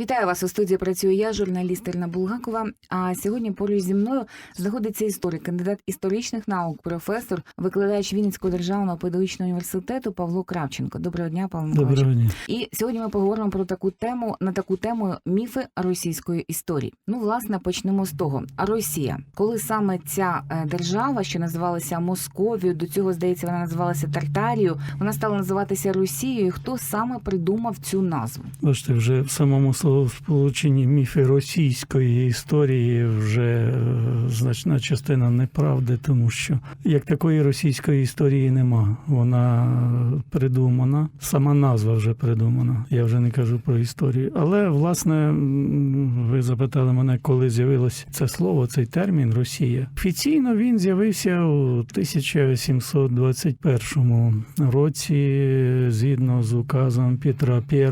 Вітаю вас у студії. Працюю я, журналіст Ірина Булгакова. А сьогодні поруч зі мною знаходиться історик, кандидат історичних наук, професор, викладач Вінницького державного педагогічного університету Павло Кравченко. Доброго дня, Павло. Доброго дня. І сьогодні ми поговоримо про таку тему на таку тему міфи російської історії. Ну, власне, почнемо з того. Росія, коли саме ця е, держава, що називалася Московією, до цього здається, вона називалася Тартарією, вона стала називатися Росією. Хто саме придумав цю назву? Бачите, вже в самому словосполученні міфи російської історії вже е, значна частина неправди, тому що як такої російської історії нема. Вона придумана, сама назва вже придумана. Я вже не кажу про історію. Але власне ви запитали мене, коли з'явилось це слово, цей термін Росія. Офіційно він з'явився у 1721 році, згідно з указом Петра І,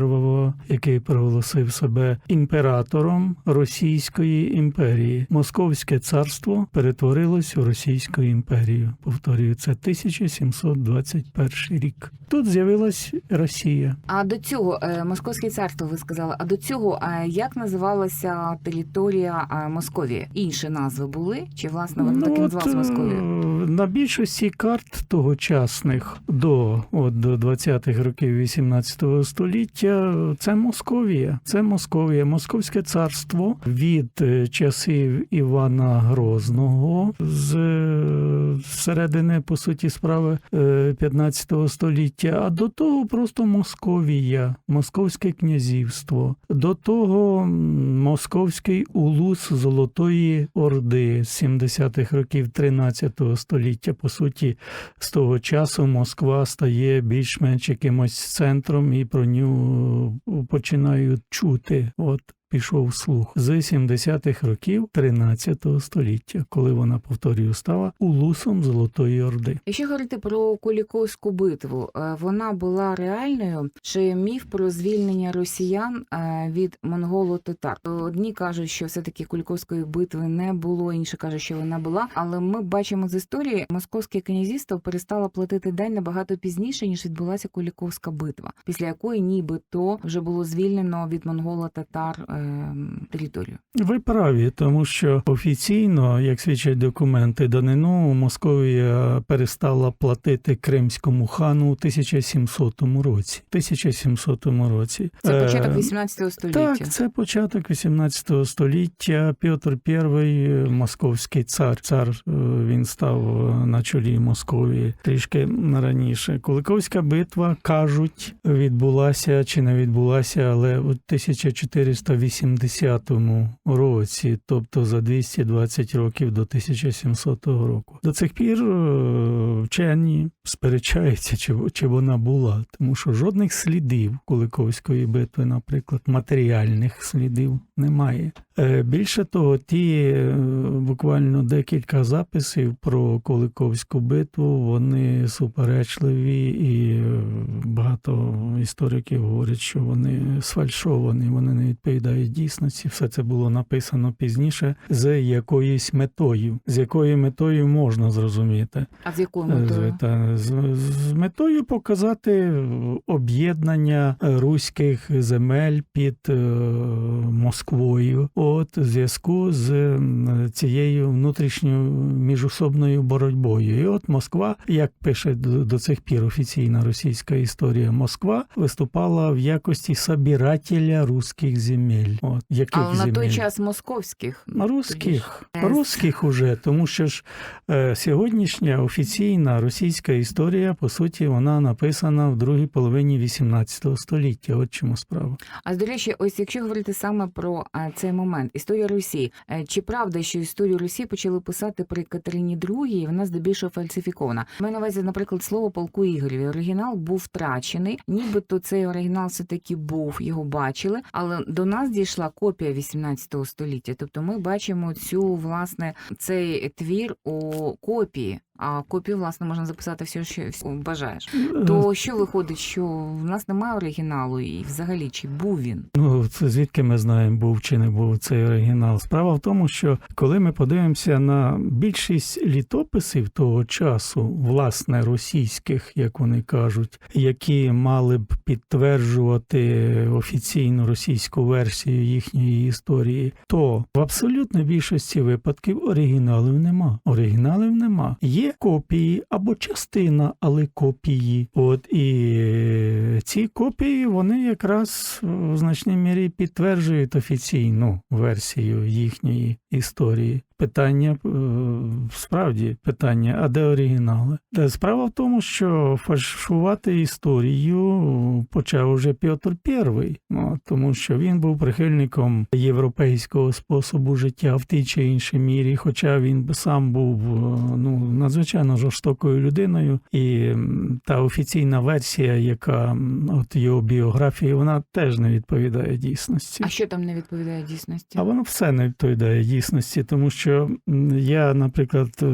який проголосив себе імператором Російської імперії. Московське царство перетворилось у Російську імперію. Повторюю, це 1721 рік. Тут з'явилась Росія. А до цього е, Московське царство, ви сказали. А до цього е, як називалася територія е, Московії? Інші назви були? Чи власне вона так і Ну, називалася Московія? На більшості карт тогочасних до, от, до 20-х років 18 століття це Московія. Це Московія, Московське царство від е, часів Івана Грозного з е, середини, по суті, справи е, 15 століття, а до того просто Московія, Московське князівство, до того Московський улус Золотої Орди з 70-х років 13 століття. По суті, з того часу Москва стає більш-менш якимось центром, і про нього починають чути. От пішов слух з 70-х років 13 століття, коли вона, повторюю, стала улусом Золотої Орди. Якщо говорити про Куліковську битву, е, вона була реальною чи міф про звільнення росіян е, від монголо-татар? Одні кажуть, що все таки Куліковської битви не було, інші кажуть, що вона була. Але ми бачимо з історії, московське князівство перестало платити дань набагато пізніше ніж відбулася Куліковська битва, після якої нібито вже було звільнено від монголо-татар е, територію. Ви праві, тому що офіційно, як свідчать документи, данину Московія перестала платити кримському хану у 1700 році. 1700 році. Це початок Е, 18 століття. Так, це початок 18 століття. Петр І, московський цар. Цар е, він став е, на чолі Московії трішки раніше. Куликовська битва кажуть, відбулася чи не відбулася, але у 1480 році, тобто за 220 років до 1700 року. До цих пір е, вчені сперечаються, чи, чи вона була, тому що жодних слідів Куликовської битви, наприклад, матеріальних слідів немає. Е, Більше того, ті е, буквально декілька записів про Куликовську битву, вони суперечливі, і багато істориків говорять, що вони сфальшовані, вони не відповідають дійсності. Все це було написано пізніше з якоюсь метою, з якою метою можна зрозуміти. А з якою Е, метою? з- та, з, з метою показати об'єднання руських земель під е, Москвою, от в зв'язку з цією внутрішньою міжособною боротьбою. І от Москва, як пише до, до цих пір офіційна російська історія, Москва виступала в якості собирателя руських земель. От яких Але на той час московських. Е, русських уже, тому що ж е, сьогоднішня офіційна російська історія, по суті, вона написана в другій половині 18 століття. От чому справа. А до речі, ось якщо говорити саме про е, цей момент, історія Росії, е, чи правда, що історію Росії почали писати при Катерині II, і вона здебільшого фальсифікована? Маю на увазі, наприклад, слово полку Ігореві. Оригінал був втрачений, нібито цей оригінал все таки був, його бачили, але до нас дійшла копія 18 століття. Тобто ми бачимо цю власне цей твір у копії. А копію, власне, можна записати все, що бажаєш. Е, То що виходить, що в нас немає оригіналу, і взагалі чи був він? Ну, це звідки ми знаємо, був чи не був цей оригінал. Справа в тому, що коли ми подивимося на більшість літописів того часу, власне, російських, як вони кажуть, які мали б підтверджувати офіційну російську версію їхньої історії, то в абсолютно більшості випадків оригіналів нема. Оригіналів нема. Є копії або частина, але копії. От і ці копії вони якраз в значній мірі підтверджують офіційну версію їхньої історії. Питання е, справді питання, а де оригінали? Справа в тому, що фальшувати історію почав уже Петр І, ну, тому що він був прихильником європейського способу життя в тій чи іншій мірі, хоча він сам був е, ну, надзвичайно жорстокою людиною, і та офіційна версія, яка от його біографії, вона теж не відповідає дійсності. А що там не відповідає дійсності? А воно все не відповідає дійсності, тому що м, я, наприклад, е,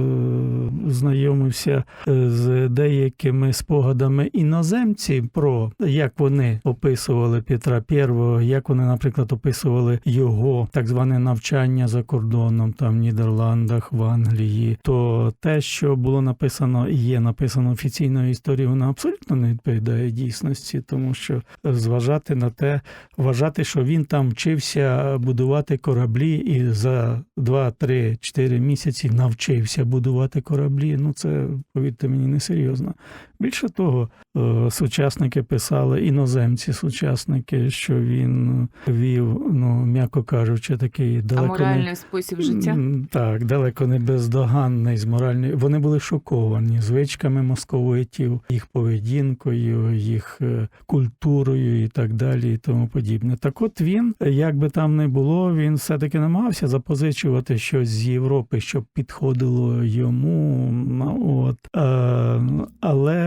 знайомився е, з деякими спогадами іноземців про як вони описували Петра І, як вони, наприклад, описували його так зване навчання за кордоном, там в Нідерландах, в Англії. То те, що було написано і є написано офіційною історією, воно абсолютно не відповідає дійсності, тому що зважати на те, вважати, що він там вчився будувати кораблі і за 2, 3, 4 місяці навчився будувати кораблі. Ну це повірте мені несерйозно. Більше того, е, сучасники писали, іноземці сучасники, що він вів, ну м'яко кажучи, такий далеко не спосіб життя? Так, далеко не бездоганний з моральної. Вони були шоковані звичками московитів, їх поведінкою, їх е, культурою і так далі, і тому подібне. Так от він, як би там не було, він все-таки намагався запозичувати щось з Європи, щоб підходило йому. Ну, От. Е,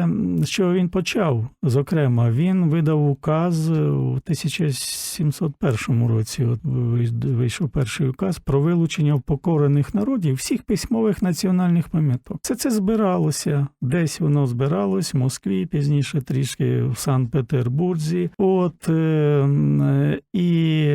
але що він почав? Зокрема, він видав указ у 1701 році. От вийшов перший указ про вилучення впокорених народів всіх письмових національних пам'яток. Все це збиралося. Десь воно збиралось в Москві, пізніше трішки в Санкт-Петербурзі. От е, і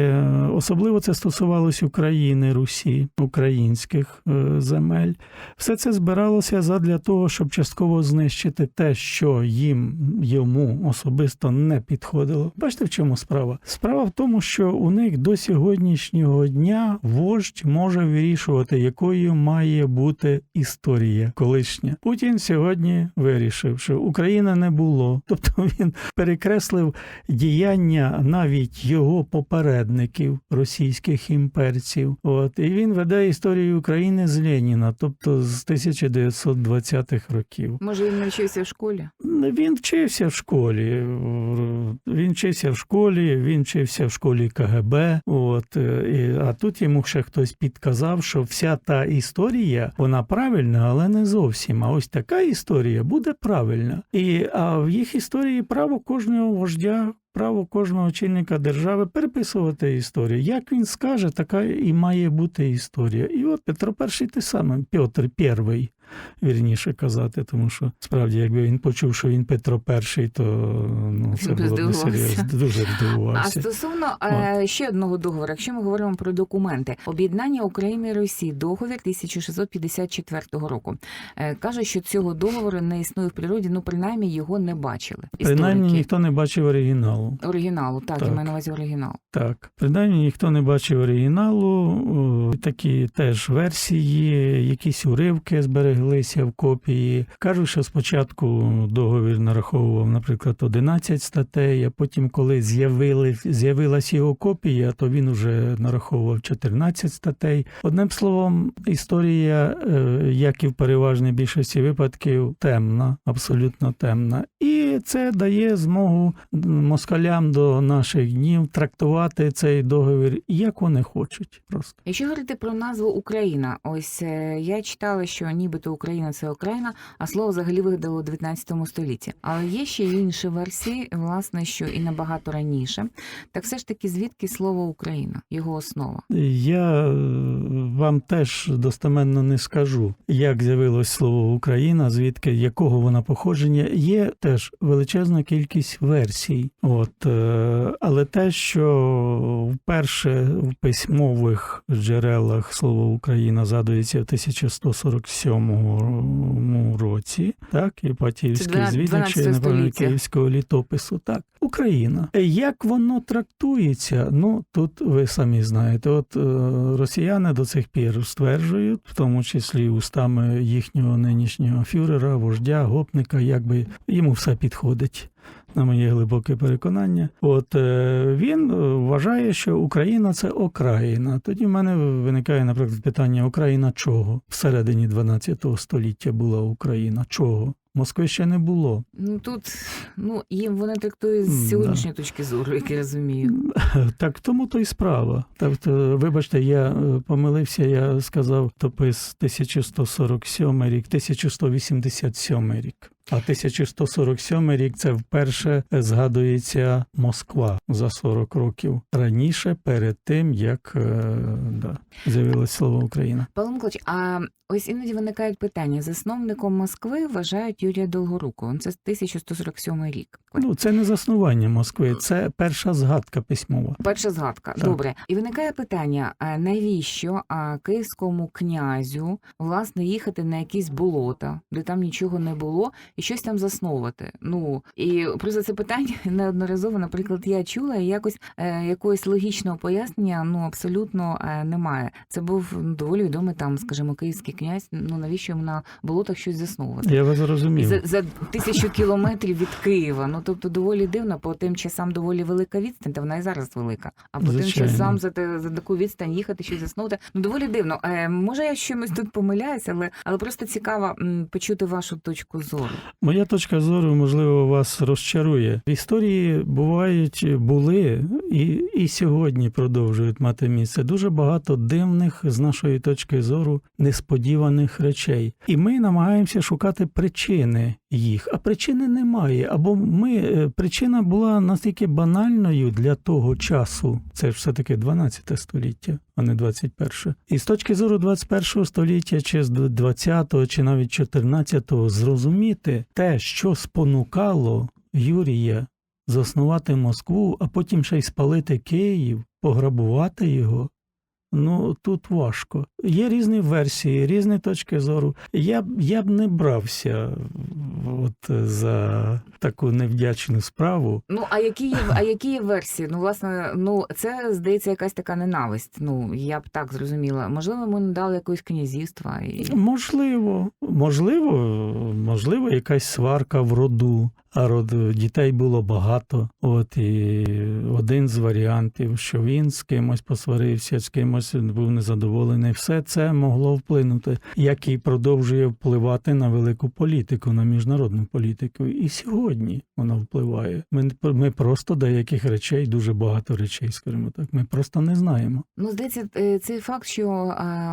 особливо це стосувалось України, Русі, українських е, земель. Все це збиралося задля того, щоб частково знищити те, що їм йому особисто не підходило. Бачите, в чому справа? Справа в тому, що у них до сьогоднішнього дня вождь може вирішувати, якою має бути історія колишня. Путін сьогодні вирішив, що Україна не було, тобто він перекреслив діяння навіть його попередників, російських імперців. От і він веде історію України з Леніна, тобто з 1920-х років. Може, він навчився в школі? Він вчився в школі. Він вчився в школі, він вчився в школі КГБ. От і, а тут йому ще хтось підказав, що вся та історія вона правильна, але не зовсім. А ось така історія буде правильна. І а в їх історії право кожного вождя. Право кожного очільника держави переписувати історію. Як він скаже, така і має бути історія. І от Петро І те саме, Петр І, вірніше казати, тому що справді, якби він почув, що він Петро І, то ну, це було б здивувався. несерйозно. Дуже А стосовно е, ще одного договору, якщо ми говоримо про документи, об'єднання України і Росії, договір 1654 року. Е, каже, що цього договору не існує в природі, ну принаймні його не бачили. Принаймні ніхто не бачив оригіналу. Оригіналу, так, Так. я маю на увазі оригінал. Так, принаймні ніхто не бачив оригіналу. Такі теж версії, якісь уривки збереглися в копії. Кажуть, що спочатку договір нараховував, наприклад, 11 статей, а потім, коли з'явили, з'явилась його копія, то він уже нараховував 14 статей. Одним словом, історія, е, як і в переважній більшості випадків, темна, абсолютно темна. І І це дає змогу москалям до наших днів трактувати цей договір як вони хочуть. Просто Якщо говорити про назву Україна, ось е, я читала, що нібито Україна це Україна, а слово взагалі вигадало у 19 столітті. Але є ще інші версії, власне, що і набагато раніше. Так все ж таки, звідки слово Україна, його основа? я е, вам теж достеменно не скажу, як з'явилось слово Україна, звідки якого вона походження. Є теж величезна кількість версій. От е, але те, що вперше в письмових джерелах слово Україна згадується в 1147 році, так, і Це звідок, 12 чи не пам'ятаю, київського літопису. Так, Україна. Як воно трактується? Ну тут ви самі знаєте. От е, росіяни до цих пір стверджують, в тому числі устами їхнього нинішнього фюрера, вождя, гопника, якби йому все підходить. На моє глибоке переконання, от е, він е, вважає, що Україна це окраїна. Тоді в мене виникає, наприклад, питання: Україна чого? Всередині 12 століття була Україна. Чого? Москви ще не було. Ну тут ну їм вони трактують з сьогоднішньої точки зору, як я розумію. Так тому то й справа. Тобто, вибачте, я е, помилився, я сказав топис 1147 рік, 1187 рік. А 1147 рік це вперше згадується Москва за 40 років раніше, перед тим як е, да, з'явилось слово Україна. Павло Миколаївич, а ось іноді виникають питання. Засновником Москви вважають Юрія Долгоруку. Це 1147 рік. Ну це не заснування Москви, це перша згадка письмова. Перша згадка. Так. Добре. І виникає питання: навіщо київському князю власне їхати на якісь болота, де там нічого не було, і щось там засновувати? Ну і просто це питання неодноразово, наприклад, я чула, і якось е, якогось логічного пояснення ну абсолютно е, немає. Це був ну, доволі відомий там, скажімо, київський князь. Ну навіщо йому на болотах щось засновувати? Я вас зрозумів. за, за тисячу кілометрів від Києва. Ну тобто доволі дивно, по тим часам доволі велика відстань, та вона і зараз велика. А по тим часам за, те- за таку відстань їхати щось заснути. Ну доволі дивно. Е, може, я чимось тут помиляюся, але але просто цікаво почути вашу точку зору. Моя точка зору, можливо, вас розчарує. Історії бувають, були і, і сьогодні продовжують мати місце дуже багато дивних, з нашої точки зору, несподіваних речей. І ми намагаємося шукати причини їх, а причини немає. Або ми е, причина була настільки банальною для того часу. Це ж все-таки 12 століття, а не 21. І з точки зору 21 століття, чи з 20-го, чи навіть 14-го, зрозуміти те, що спонукало Юрія заснувати Москву, а потім ще й спалити Київ, пограбувати його. Ну тут важко. Є різні версії, різні точки зору. Я б я б не брався от за таку невдячну справу. Ну а які є а які є версії? Ну власне, ну це здається якась така ненависть. Ну я б так зрозуміла. Можливо, ми не дали якогось князівства і Можливо, можливо, можливо, якась сварка в роду, а род дітей було багато. От і один з варіантів, що він з кимось посварився, з кимось був незадоволений. Все це могло вплинути, як і продовжує впливати на велику політику, на міжнародну політику. І сьогодні воно впливає. Ми, ми просто деяких речей, дуже багато речей, скажімо так, ми просто не знаємо. Ну, здається, е, цей факт, що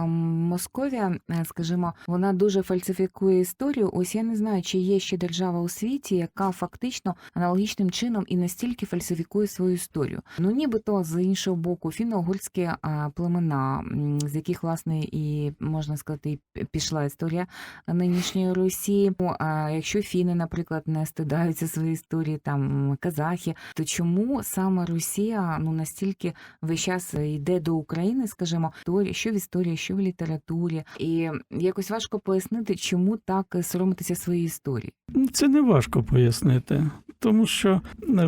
Московія, е, скажімо, вона дуже фальсифікує історію. Ось я не знаю, чи є ще держава у світі, яка фактично аналогічним чином і настільки фальсифікує свою історію. Ну, нібито з іншого боку, фіно-угорські е, племена, м, з яких власне і можна сказати, пішла історія нинішньої Росії. Ну, а якщо фіни, наприклад, не стидаються своєї історії, там казахи, то чому саме Росія ну настільки весь час йде до України, скажімо, що в історії, що в літературі, і якось важко пояснити, чому так соромитися своєї історії. Це не важко пояснити, тому що е,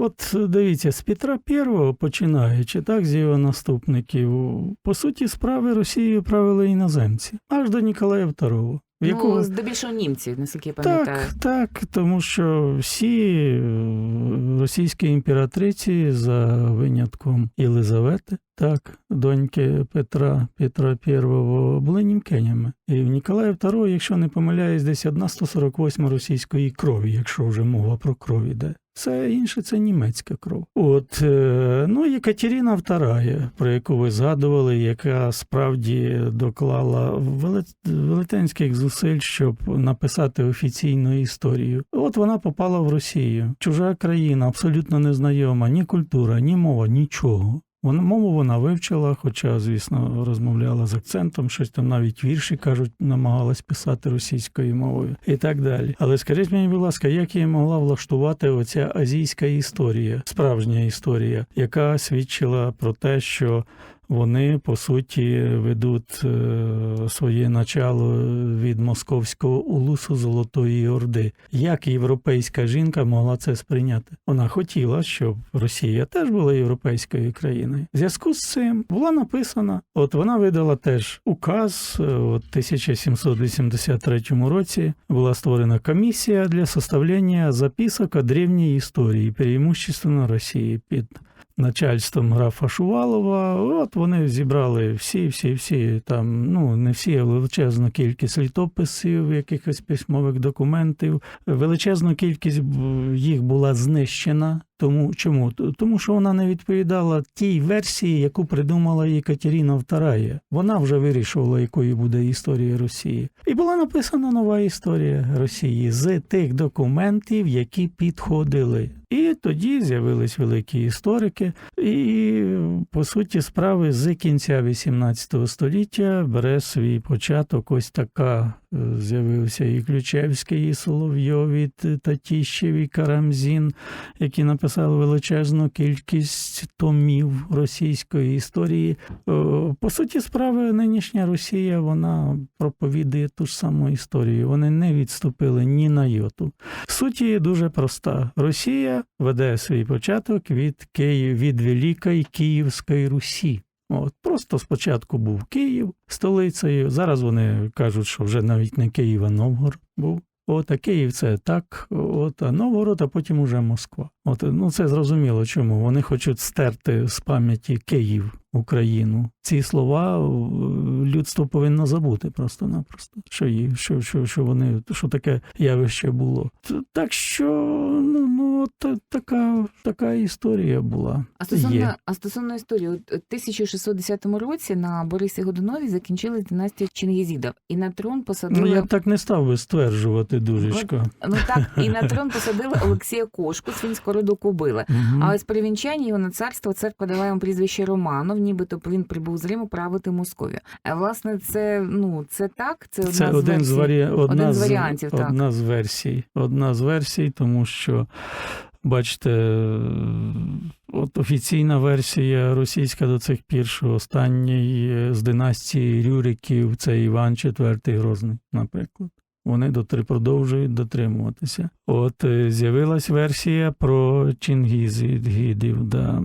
от дивіться, з Петра І починаючи, так, з його наступників, по суті, справи Росією правили іноземці, аж до Ніколая II. В якого... Ну, здебільшого німці, наскільки я пам'ятаю. Так, так, тому що всі е, російські імператриці, за винятком Єлизавети, так, доньки Петра Петра I були німкенями. І в Ніколая II, якщо не помиляюсь, десь одна 148 російської крові, якщо вже мова про кров іде. Все інше це німецька кров. От е, ну Єкатерина II, про яку ви згадували, яка справді доклала велетенських зусиль, щоб написати офіційну історію. От вона попала в Росію. Чужа країна, абсолютно незнайома, ні культура, ні мова, нічого. Вона мову вона вивчила, хоча, звісно, розмовляла з акцентом, щось там навіть вірші кажуть, намагалась писати російською мовою і так далі. Але скажіть мені, будь ласка, як її могла влаштувати оця азійська історія, справжня історія, яка свідчила про те, що вони по суті ведуть е, своє начало від московського улусу Золотої Орди. Як європейська жінка могла це сприйняти? Вона хотіла, щоб Росія теж була європейською країною. В зв'язку з цим була написана. От вона видала теж указ. е, От 1783 році була створена комісія для составлення записок о древній історії, преимущественно Росії під начальством графа Шувалова. От вони зібрали всі, всі, всі там, ну не всі, а величезну кількість літописів, якихось письмових документів. Величезну кількість їх була знищена. Тому чому? Тому що вона не відповідала тій версії, яку придумала Єкатерина II. Вона вже вирішувала, якою буде історія Росії. І була написана нова історія Росії з тих документів, які підходили. І тоді з'явились великі історики, і по суті справи з кінця XVIII століття бере свій початок. Ось така е, з'явився і Ключевський, і Соловйов, і Татіщев, і Карамзін, які написали величезну кількість томів російської історії. Е, По суті, справи нинішня Росія вона проповідує ту ж саму історію. Вони не відступили ні на йоту. Суть її дуже проста. Росія веде свій початок від Київ, від Великої Київської Русі. От просто спочатку був Київ столицею. Зараз вони кажуть, що вже навіть не Київ, а Новгород був. От, а Київ це так, от, а Новгород, а потім уже Москва. От, ну це зрозуміло, чому. Вони хочуть стерти з пам'яті Київ, Україну. Ці слова е, людство повинно забути просто-напросто, що, їх, що, що, що вони, що таке явище було. Так що, ну, ну та- така, така історія була. А стосовно, Є. а стосовно історії, е, 1610 році на Борисі Годунові закінчилась династія Чингізідів, і на трон посадили Ну, я б так не став би стверджувати, дужечко. ну так, і на трон посадили Олексія Кошку, свинського роду Кобила. Мгм. А ось при його на царство церква дала йому прізвище Романов, нібито він прибув з Риму правити Московію. А власне, це ну це так, це, Це одна один з, варі... одна, один з з варіантів, так. одна з версій. Одна з версій, тому що, бачите, е, от офіційна версія російська до цих пір, що останній е, з династії Рюриків це Іван IV Грозний, наприклад. Вони продовжують дотримуватися. От е, з'явилась версія про Чингізідів, да,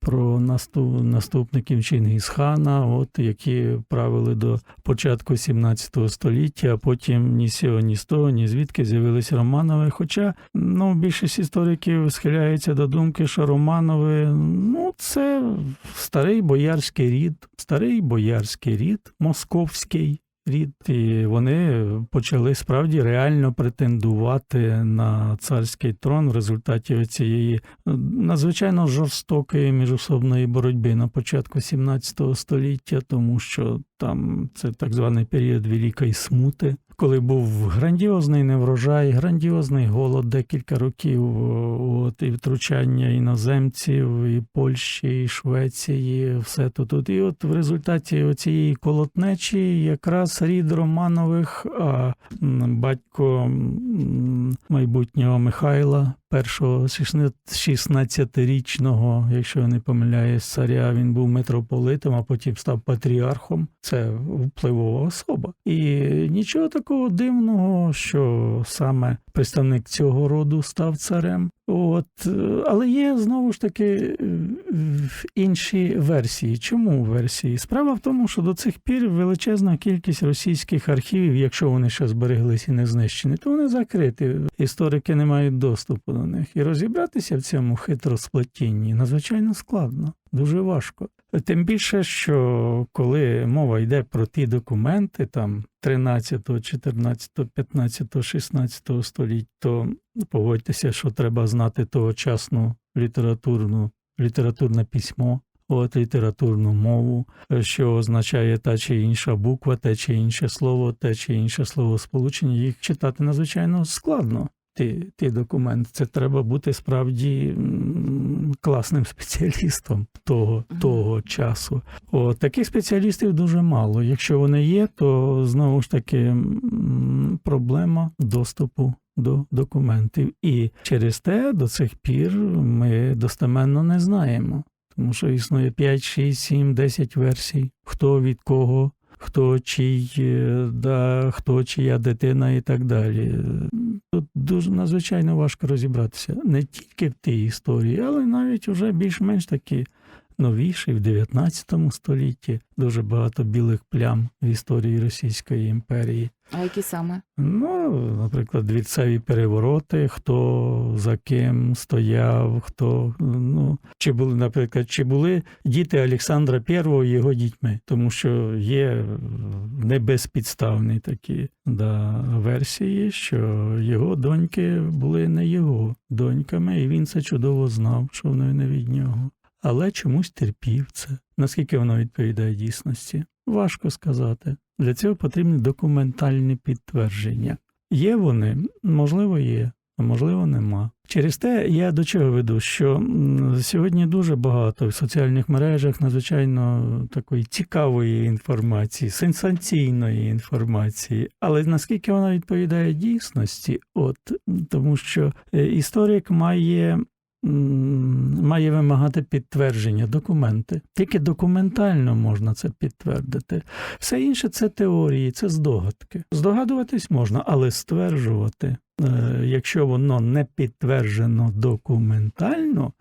про наступ, наступників Чингісхана, от які правили до початку 17 століття, а потім ні з цього, ні з того, ні звідки з'явились Романови. Хоча ну, більшість істориків схиляється до думки, що Романови ну, це старий боярський рід, старий боярський рід, московський. Рід, і вони почали справді реально претендувати на царський трон в результаті цієї надзвичайно жорстокої міжособної боротьби на початку 17 століття, тому що там це так званий період Великої смути, коли був грандіозний неврожай, грандіозний голод декілька років, от і втручання іноземців, і Польщі, і Швеції, все тут. тут. І от в результаті цієї колотнечі якраз рід Романових, а батько майбутнього Михайла, першого 16-річного, якщо я не помиляюсь, царя, він був митрополитом, а потім став патріархом. Це впливова особа. І нічого такого дивного, що саме представник цього роду став царем. От, але є знову ж таки інші версії. Чому версії? Справа в тому, що до цих пір величезна кількість російських архівів, якщо вони ще збереглись і не знищені, то вони закриті. Історики не мають доступу до них. І розібратися в цьому хитросплетінні надзвичайно складно, дуже важко. Тим більше, що коли мова йде про ті документи, там 13, 14, 15, 16 століть, то погодьтеся, що треба знати тогочасну літературну, літературне письмо, от літературну мову, що означає та чи інша буква, те чи інше слово, те чи інше словосполучення. Їх читати надзвичайно складно. Ті, ті документи. Це треба бути справді класним спеціалістом того, того часу. О, таких спеціалістів дуже мало. Якщо вони є, то знову ж таки проблема доступу до документів. І через те до цих пір ми достеменно не знаємо. Тому що існує 5, 6, 7, 10 версій, хто від кого, хто чий, е, да, хто чия дитина і так далі. Тут дуже надзвичайно важко розібратися не тільки в тій історії, але навіть уже більш-менш такі новіші, в 19 столітті дуже багато білих плям в історії Російської імперії. А які саме? Ну, наприклад, двірцеві перевороти, хто за ким стояв, хто ну чи були, наприклад, чи були діти Олександра І його дітьми, тому що є небезпідставні такі да, версії, що його доньки були не його доньками, і він це чудово знав, що вони не від нього. Але чомусь терпів це. Наскільки воно відповідає дійсності? Важко сказати. Для цього потрібні документальні підтвердження. Є вони, можливо, є, а можливо, нема. Через те я до чого веду, що сьогодні дуже багато в соціальних мережах надзвичайно такої цікавої інформації, сенсаційної інформації. Але наскільки вона відповідає дійсності, от тому що е, історик має має вимагати підтвердження, документи. Тільки документально можна це підтвердити. Все інше це теорії, це здогадки. Здогадуватись можна, але стверджувати, е, якщо воно не підтверджено документально,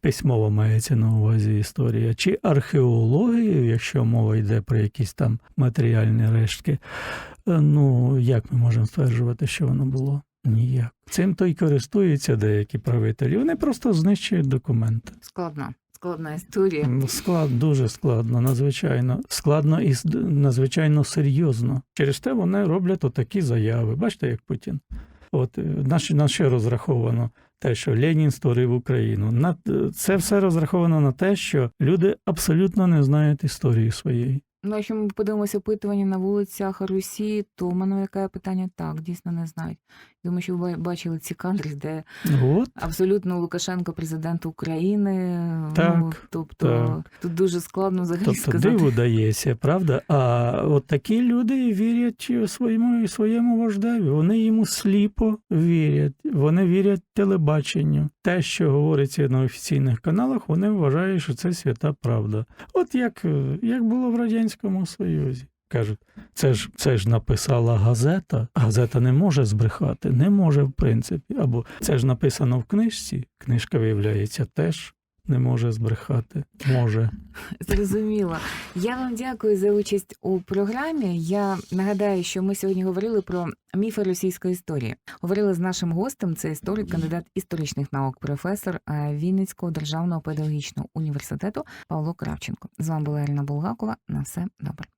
письмово мається на увазі історія, чи археологією, якщо мова йде про якісь там матеріальні рештки, е, ну як ми можемо стверджувати, що воно було? Ніяк. Цим то й користуються деякі правителі. Вони просто знищують документи. Складна, складна історія. Ну, Склад дуже складно, надзвичайно складно і надзвичайно серйозно. Через те вони роблять отакі заяви. Бачите, як Путін. От е, на що, розраховано те, що Ленін створив Україну. На е, це все розраховано на те, що люди абсолютно не знають історії своєї. Ну, якщо ми подивимося опитування на вулицях Росії, то в мене виникає питання так, дійсно не знають. Думаю, що ви бачили ці кадри, де От абсолютно Лукашенко президент України. Ну, тобто так. тут дуже складно взагалі Тобто сказати. диву дається, правда? А от такі люди вірять своєму своєму вождеві. Вони йому сліпо вірять. Вони вірять телебаченню. Те, що говориться на офіційних каналах, вони вважають, що це свята правда. От як, як було в Радянському Союзі. Кажуть, це ж це ж написала газета. Газета не може збрехати, не може в принципі. Або це ж написано в книжці. Книжка виявляється теж не може збрехати. Може. Зрозуміло. Я вам дякую за участь у програмі. Я нагадаю, що ми сьогодні говорили про міфи російської історії. Говорили з нашим гостем. Це історик, кандидат історичних наук, професор е, Вінницького державного педагогічного університету Павло Кравченко. З вами була Ірина Булгакова. На все добре.